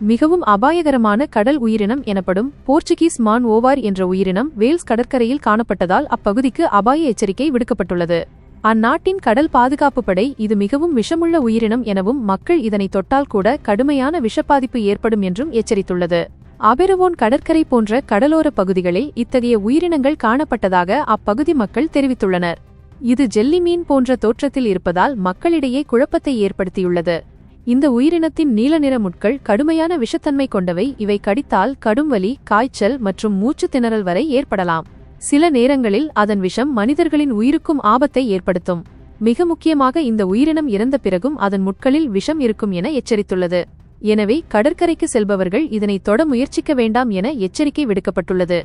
மிகவும் அபாயகரமான கடல் உயிரினம் எனப்படும் போர்ச்சுகீஸ் மான் ஓவார் என்ற உயிரினம் வேல்ஸ் கடற்கரையில் காணப்பட்டதால் அப்பகுதிக்கு அபாய எச்சரிக்கை விடுக்கப்பட்டுள்ளது. அந்நாட்டின் கடல் பாதுகாப்பு படை இது மிகவும் விஷமுள்ள உயிரினம் எனவும் மக்கள் இதனை தொட்டால் கூட கடுமையான விஷப்பாதிப்பு ஏற்படும் என்றும் எச்சரித்துள்ளது. அபெரவோன் கடற்கரை போன்ற கடலோர பகுதிகளில் இத்தகைய உயிரினங்கள் காணப்பட்டதாக அப்பகுதி மக்கள் தெரிவித்துள்ளனர். இது ஜெல்லி மீன் போன்ற தோற்றத்தில் இருப்பதால் மக்களிடையே குழப்பத்தை ஏற்படுத்தியுள்ளது. இந்த உயிரினத்தின் நீல நிற முட்கள் கடுமையான விஷத்தன்மை கொண்டவை. இவை கடித்தால் கடும் வலி காய்ச்சல் மற்றும் மூச்சு திணறல் வரை ஏற்படலாம். சில நேரங்களில் அதன் விஷம் மனிதர்களின் உயிருக்கும் ஆபத்தை ஏற்படுத்தும். மிக முக்கியமாக இந்த உயிரினம் இறந்த பிறகும் அதன் முட்களில் விஷம் இருக்கும் என எச்சரித்துள்ளது. எனவே கடற்கரைக்கு செல்பவர்கள் இதனை தொட முயற்சிக்க வேண்டாம் என எச்சரிக்கை விடுக்கப்பட்டுள்ளது.